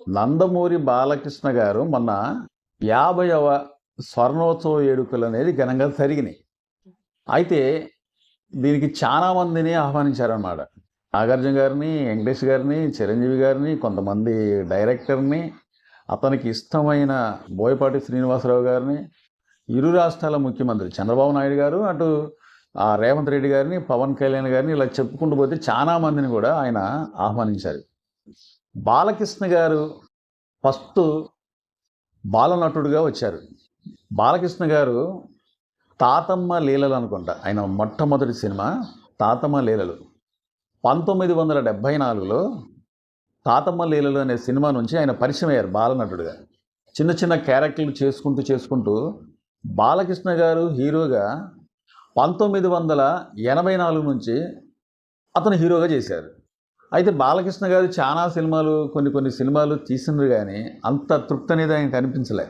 నందమూరి బాలకృష్ణ గారు మొన్న యాభైవ స్వర్ణోత్సవ వేడుకలు అనేది ఘనంగా జరిగినాయి. అయితే దీనికి చాలా మందిని ఆహ్వానించారన్నమాట. నాగార్జున గారిని వెంకటేష్ గారిని చిరంజీవి గారిని కొంతమంది డైరెక్టర్ని అతనికి ఇష్టమైన బోయపాటి శ్రీనివాసరావు గారిని ఇరు రాష్ట్రాల ముఖ్యమంత్రి చంద్రబాబు నాయుడు గారు అటు ఆ రేవంత్ రెడ్డి గారిని పవన్ కళ్యాణ్ గారిని ఇలా చెప్పుకుంటూ పోతే చాలా మందిని కూడా ఆయన ఆహ్వానించారు. బాలకృష్ణ గారు ఫస్ట్ బాలనటుడుగా వచ్చారు. బాలకృష్ణ గారు తాతమ్మ లీలలు అనుకుంటా. ఆయన మొట్టమొదటి సినిమా తాతమ్మ లీలలు. పంతొమ్మిది వందల డెబ్భై నాలుగులో తాతమ్మ లీలలు అనే సినిమా నుంచి ఆయన పరిచయం అయ్యారు బాలనటుడుగా. చిన్న చిన్న క్యారెక్టర్లు చేసుకుంటూ చేసుకుంటూ బాలకృష్ణ గారు హీరోగా పంతొమ్మిది వందల ఎనభై నాలుగు నుంచి అతను హీరోగా చేశారు. అయితే బాలకృష్ణ గారు చాలా సినిమాలు కొన్ని కొన్ని సినిమాలు తీసినారు కానీ అంత తృప్తి అనేది ఆయన కనిపించలే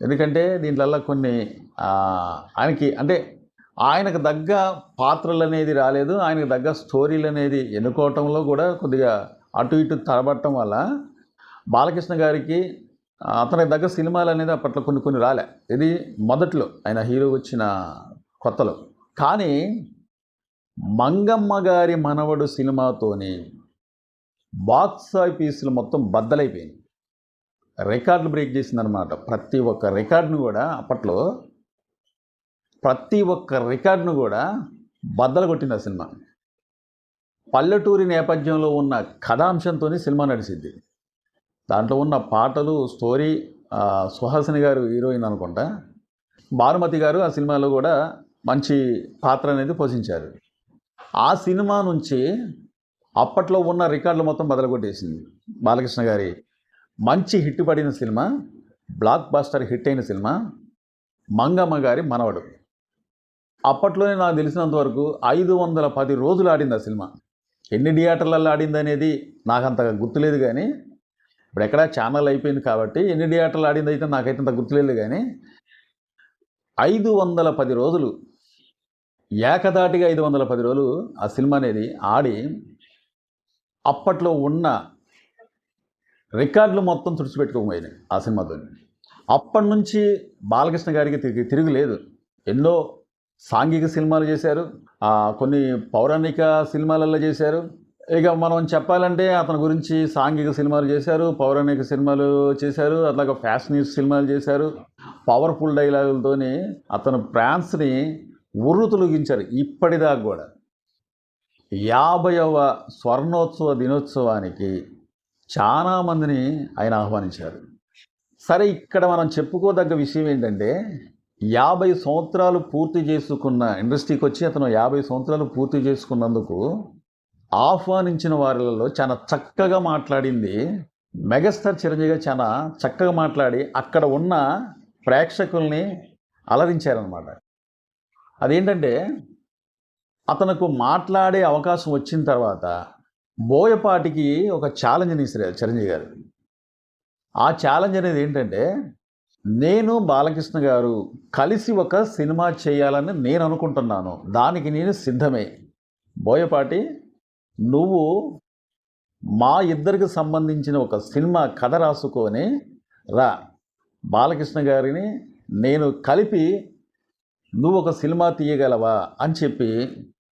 ఎందుకంటే దీంట్లో కొన్ని ఆయనకి అంటే ఆయనకు తగ్గ పాత్రలు అనేది రాలేదు ఆయనకు తగ్గ స్టోరీలు అనేది ఎన్నుకోవటంలో కూడా కొద్దిగా అటు ఇటు తరబట్టడం వల్ల బాలకృష్ణ గారికి అతనికి తగ్గ సినిమాలు అనేది అప్పట్లో కొన్ని కొన్ని రాలే. ఇది మొదట్లో ఆయన హీరో వచ్చిన కొత్తలో. కానీ మంగమ్మ గారి మనవడు సినిమాతోని బాక్స్ ఆఫీసులు మొత్తం బద్దలైపోయింది రికార్డులు బ్రేక్ చేసిందనమాట ప్రతి ఒక్క రికార్డును కూడా అప్పట్లో ప్రతి ఒక్క రికార్డును కూడా బద్దలు కొట్టింది ఆ సినిమా. పల్లెటూరి నేపథ్యంలో ఉన్న కథాంశంతో సినిమా నడిచింది దాంట్లో ఉన్న పాటలు స్టోరీ సుహాసిని గారు హీరోయిన్ అనుకుంటా. భానుమతి గారు ఆ సినిమాలో కూడా మంచి పాత్ర అనేది పోషించారు. ఆ సినిమా నుంచి అప్పట్లో ఉన్న రికార్డులు మొత్తం బదలగొట్టేసింది. బాలకృష్ణ గారి మంచి హిట్ పడిన సినిమా బ్లాక్ బాస్టర్ హిట్ అయిన సినిమా మంగమ్మ గారి మనవడు. అప్పట్లోనే నాకు తెలిసినంత వరకు ఐదు వందల పది రోజులు ఆడింది ఆ సినిమా. ఎన్ని థియేటర్లలో ఆడింది అనేది నాకు అంత గుర్తులేదు కానీ ఇప్పుడు ఎక్కడ ఛానల్ అయిపోయింది కాబట్టి ఎన్ని థియేటర్లు ఆడింది అయితే నాకైతే అంత గుర్తులేదు కానీ ఐదు వందల పది రోజులు ఏకదాటిగా ఐదు వందల పది రోజులు ఆ సినిమా అనేది ఆడి అప్పట్లో ఉన్న రికార్డులు మొత్తం తుడిచిపెట్టుకోపోయినాయి ఆ సినిమాతో అప్పటి నుంచి బాలకృష్ణ గారికి తిరిగి తిరుగులేదు ఎన్నో సాంఘిక సినిమాలు చేశారు కొన్ని పౌరాణిక సినిమాలలో చేశారు. ఇక మనం చెప్పాలంటే అతని గురించి సాంఘిక సినిమాలు చేశారు పౌరాణిక సినిమాలు చేశారు అట్లాగే ఫ్యాషనీస్ సినిమాలు చేశారు. పవర్ఫుల్ డైలాగులతోని అతను ఫ్రాన్స్ని ఉర్రు తొలగించారు ఇప్పటిదాకా కూడా. యాభైవ స్వర్ణోత్సవ దినోత్సవానికి చాలా మందిని ఆయన ఆహ్వానించారు. సరే ఇక్కడ మనం చెప్పుకోదగ్గ విషయం ఏంటంటే యాభై సంవత్సరాలు పూర్తి చేసుకున్న ఇండస్ట్రీకి వచ్చి అతను యాభై సంవత్సరాలు పూర్తి చేసుకున్నందుకు ఆహ్వానించిన వారిలో చాలా చక్కగా మాట్లాడింది. మెగాస్టార్ చిరంజీవి గారు చాలా చక్కగా మాట్లాడి అక్కడ ఉన్న ప్రేక్షకుల్ని అలరించారనమాట అదేంటంటే అతనకు మాట్లాడే అవకాశం వచ్చిన తర్వాత బోయపాటికి ఒక ఛాలెంజ్ని ఇస్తారు చిరంజీవి గారు. ఆ ఛాలెంజ్ అనేది ఏంటంటే నేను బాలకృష్ణ గారు కలిసి ఒక సినిమా చేయాలని నేను అనుకుంటున్నాను. దానికి నేను సిద్ధమే. బోయపాటి నువ్వు మా ఇద్దరికి సంబంధించిన ఒక సినిమా కథ రాసుకొని రా. బాలకృష్ణ గారిని నేను కలిపి నువ్వు ఒక సినిమా తీయగలవా అని చెప్పి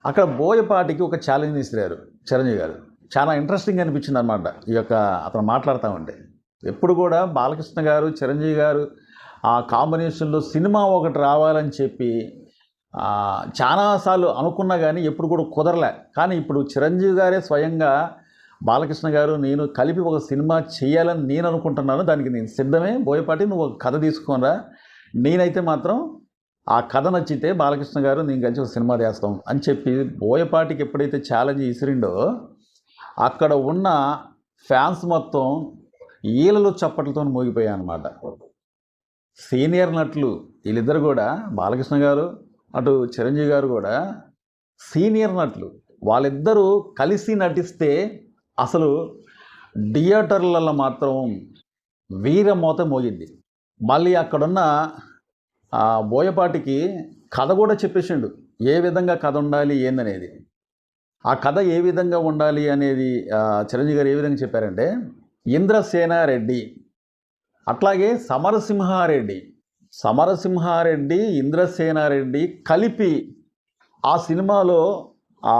అక్కడ బోయపాటికి ఒక ఛాలెంజ్ ఇస్తారు చిరంజీవి గారు. చాలా ఇంట్రెస్టింగ్ అనిపించింది అనమాట ఈ యొక్క అతను మాట్లాడుతూ ఉంటే. ఎప్పుడు కూడా బాలకృష్ణ గారు చిరంజీవి గారు ఆ కాంబినేషన్లో సినిమా ఒకటి రావాలని చెప్పి చాలాసార్లు అనుకున్నా కానీ ఎప్పుడు కూడా కుదరలే. కానీ ఇప్పుడు చిరంజీవి గారే స్వయంగా బాలకృష్ణ గారు నేను కలిపి ఒక సినిమా చేయాలని నేను అనుకుంటున్నాను. దానికి నేను సిద్ధమే. బోయపాటి నువ్వు ఒక కథ తీసుకోనరా నేనైతే మాత్రం ఆ కథ నచ్చితే బాలకృష్ణ గారు నేను కలిసి ఒక సినిమా చేస్తాం అని చెప్పి బోయపాటికి ఎప్పుడైతే ఛాలెంజ్ ఇసిరిండో అక్కడ ఉన్న ఫ్యాన్స్ మొత్తం ఈలలో చప్పట్లతో మోగిపోయాయి అన్నమాట. సీనియర్ నటులు వీళ్ళిద్దరు కూడా బాలకృష్ణ గారు అటు చిరంజీవి గారు కూడా సీనియర్ నటులు వాళ్ళిద్దరూ కలిసి నటిస్తే అసలు థియేటర్లలో మాత్రం వీరమోత మోగింది. మళ్ళీ అక్కడున్న ఆ బోయపాటికి కథ కూడా చెప్పేసిండు. ఏ విధంగా కథ ఉండాలి ఏందనేది. ఆ కథ ఏ విధంగా ఉండాలి అనేది చిరంజీవి గారు ఏ విధంగా చెప్పారంటే ఇంద్రసేనారెడ్డి అట్లాగే సమరసింహారెడ్డి సమరసింహారెడ్డి ఇంద్రసేనారెడ్డి కలిపి ఆ సినిమాలో ఆ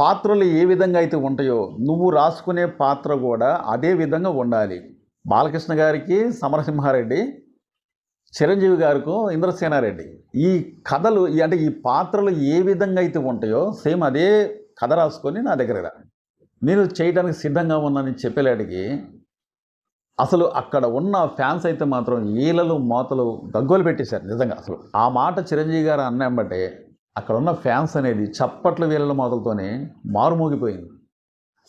పాత్రలు ఏ విధంగా అయితే ఉంటాయో నువ్వు రాసుకునే పాత్ర కూడా అదే విధంగా ఉండాలి. బాలకృష్ణ గారికి సమరసింహారెడ్డి చిరంజీవి గారికి ఇంద్రసేనారెడ్డి. ఈ కథలు ఈ- అంటే ఈ పాత్రలు ఏ విధంగా అయితే ఉంటాయో సేమ్ అదే కథ రాసుకొని నా దగ్గర రా. నేను చేయడానికి సిద్ధంగా ఉన్నానని చెప్పేలాడికి అసలు అక్కడ ఉన్న ఫ్యాన్స్ అయితే మాత్రం ఈలలు మోతలు గగ్గోలు పెట్టేశారు నిజంగా. అసలు ఆ మాట చిరంజీవి గారు అన్నాంబట్టే అక్కడ ఉన్న ఫ్యాన్స్ అనేది చప్పట్ల వీళ్ళ మొదలతోనే మారుమోగిపోయింది.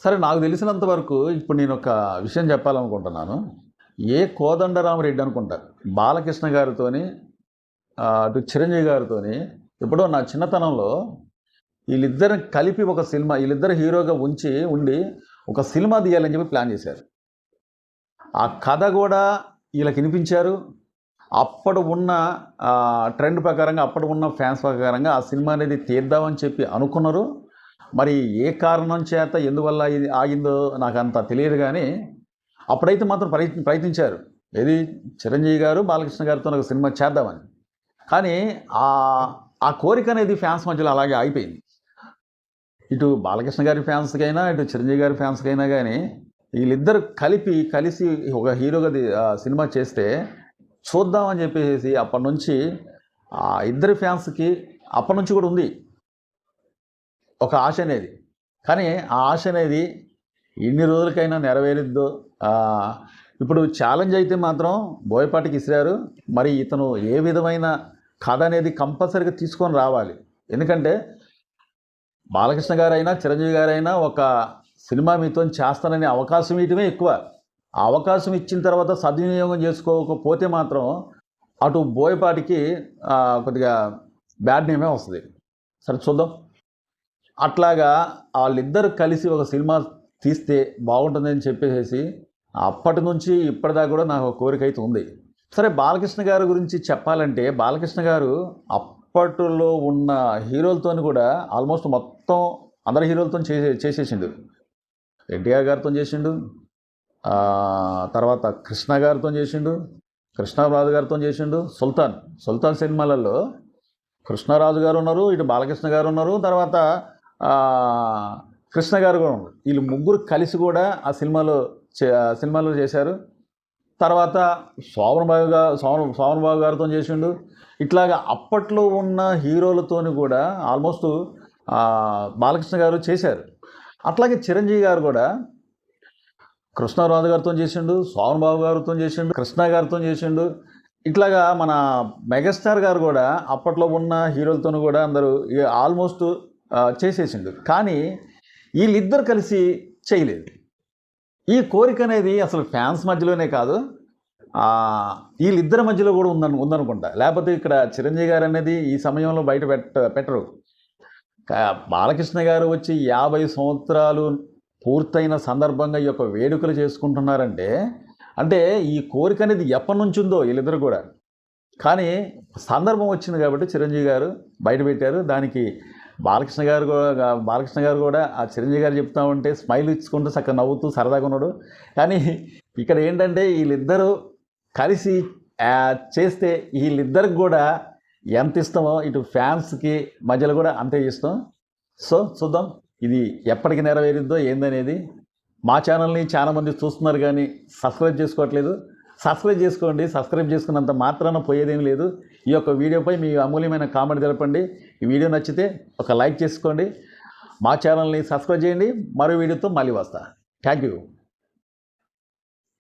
సరే నాకు తెలిసినంత వరకు ఇప్పుడు నేను ఒక విషయం చెప్పాలనుకుంటున్నాను. ఏ కోదండరామరెడ్డి అనుకుంటా బాలకృష్ణ గారితోని అటు చిరంజీవి గారితోని ఎప్పుడో నా చిన్నతనంలో వీళ్ళిద్దరిని కలిపి ఒక సినిమా వీళ్ళిద్దరు హీరోగా ఉంచి ఉండి ఒక సినిమా తీయాలని చెప్పి ప్లాన్ చేశారు. ఆ కథ కూడా వీళ్ళకి వినిపించారు. అప్పుడు ఉన్న ట్రెండ్ ప్రకారంగా అప్పుడు ఉన్న ఫ్యాన్స్ ప్రకారంగా ఆ సినిమా అనేది తీద్దామని చెప్పి అనుకున్నారు. మరి ఏ కారణం చేత ఎందువల్ల ఇది ఆగిందో నాకు అంత తెలియదు కానీ అప్పుడైతే మాత్రం ప్రయత్ ప్రయత్నించారు. ఏది? చిరంజీవి గారు బాలకృష్ణ గారితో ఒక సినిమా చేద్దామని. కానీ ఆ ఆ కోరిక అనేది ఫ్యాన్స్ మధ్యలో అలాగే ఆగిపోయింది. ఇటు బాలకృష్ణ గారి ఫ్యాన్స్కైనా ఇటు చిరంజీవి గారి ఫ్యాన్స్కైనా కానీ వీళ్ళిద్దరు కలిపి కలిసి ఒక హీరోగా ఆ సినిమా చేస్తే చూద్దామని చెప్పేసి అప్పటి నుంచి ఆ ఇద్దరి ఫ్యాన్స్కి అప్పటి నుంచి కూడా ఉంది. ఒక ఆశ అనేది. కానీ ఆ ఆశ అనేది ఎన్ని రోజులకైనా నెరవేరుద్దో? ఇప్పుడు ఛాలెంజ్ అయితే మాత్రం బోయపాటికి ఇసిరారు. మరి ఇతను ఏ విధమైన కథ అనేది కంపల్సరీగా తీసుకొని రావాలి. ఎందుకంటే బాలకృష్ణ గారైనా చిరంజీవి గారైనా ఒక సినిమా మీతో చేస్తాననే అవకాశం ఇవ్వటమే ఎక్కువ. ఆ అవకాశం ఇచ్చిన తర్వాత సద్వినియోగం చేసుకోకపోతే మాత్రం అటు బోయపాటికి కొద్దిగా బ్యాడ్ నేమే వస్తుంది. సరే చూద్దాం. అట్లాగా వాళ్ళిద్దరు కలిసి ఒక సినిమా తీస్తే బాగుంటుందని చెప్పేసి అప్పటి నుంచి ఇప్పటిదాకా కూడా నాకు కోరిక అయితే ఉంది. సరే బాలకృష్ణ గారి గురించి చెప్పాలంటే బాలకృష్ణ గారు అప్పట్లో ఉన్న హీరోలతో కూడా ఆల్మోస్ట్ మొత్తం అందరి హీరోలతో చేసే చేసేసిండు. ఎన్టీఆర్ గారితో చేసిండు. తర్వాత కృష్ణ గారితో చేసిండు. కృష్ణరాజు గారితో చేసిండు. సుల్తాన్ సుల్తాన్ సినిమాలలో కృష్ణరాజు గారు ఉన్నారు ఇటు బాలకృష్ణ గారు ఉన్నారు. తర్వాత కృష్ణ గారు కూడా ఉన్నారు. వీళ్ళు ముగ్గురు కలిసి కూడా ఆ సినిమాలో చే- సినిమాలో చేశారు. తర్వాత శోభనబాబు గారు శోభన బాబు గారితో చేసిండు. ఇట్లాగా అప్పట్లో ఉన్న హీరోలతోని కూడా ఆల్మోస్ట్ బాలకృష్ణ గారు చేశారు. అట్లాగే చిరంజీవి గారు కూడా కృష్ణారాజు గారితో చేసిండు శోభన్ బాబు గారితో చేసిండు కృష్ణ గారితో చేసిండు. ఇట్లాగా మన మెగాస్టార్ గారు కూడా అప్పట్లో ఉన్న హీరోలతో కూడా అందరూ ఆల్మోస్ట్ చేసేసిండు. కానీ వీళ్ళిద్దరు కలిసి చేయలేదు. ఈ కోరిక అనేది అసలు ఫ్యాన్స్ మధ్యలోనే కాదు. వీళ్ళిద్దరి మధ్యలో కూడా ఉందను ఉందనుకుంటా. లేకపోతే ఇక్కడ చిరంజీవి గారు అనేది ఈ సమయంలో బయట పెట్ట పెట్టరు. బాలకృష్ణ గారు వచ్చి యాభై సంవత్సరాలు పూర్తయిన సందర్భంగా ఈ యొక్క వేడుకలు చేసుకుంటున్నారంటే అంటే ఈ కోరిక అనేది ఎప్పటి నుంచి ఉందో వీళ్ళిద్దరు కూడా. కానీ సందర్భం వచ్చింది కాబట్టి చిరంజీవి గారు బయట పెట్టారు. దానికి బాలకృష్ణ గారు కూడా బాలకృష్ణ గారు కూడా ఆ చిరంజీవి గారు చెప్తా ఉంటే స్మైల్ ఇచ్చుకుంటూ చక్కగా నవ్వుతూ సరదాగా ఉన్నాడు. కానీ ఇక్కడ ఏంటంటే వీళ్ళిద్దరూ కలిసి చేస్తే వీళ్ళిద్దరికి కూడా ఎంత ఇష్టమో ఇటు ఫ్యాన్స్కి మధ్యలో కూడా అంతే ఇష్టం. సో చూద్దాం ఇది ఎప్పటికి నెరవేరుద్దో ఏందనేది. మా ఛానల్ని చాలామంది చూస్తున్నారు కానీ సబ్స్క్రైబ్ చేసుకోవట్లేదు. సబ్స్క్రైబ్ చేసుకోండి. సబ్స్క్రైబ్ చేసుకున్నంత మాత్రాన పోయేదేం లేదు. ఈ యొక్క వీడియోపై మీ అమూల్యమైన కామెంట్ తెలపండి. ఈ వీడియో నచ్చితే ఒక లైక్ చేసుకోండి. మా ఛానల్ని సబ్స్క్రైబ్ చేయండి. మరో వీడియోతో మళ్ళీ వస్తా. Thank you.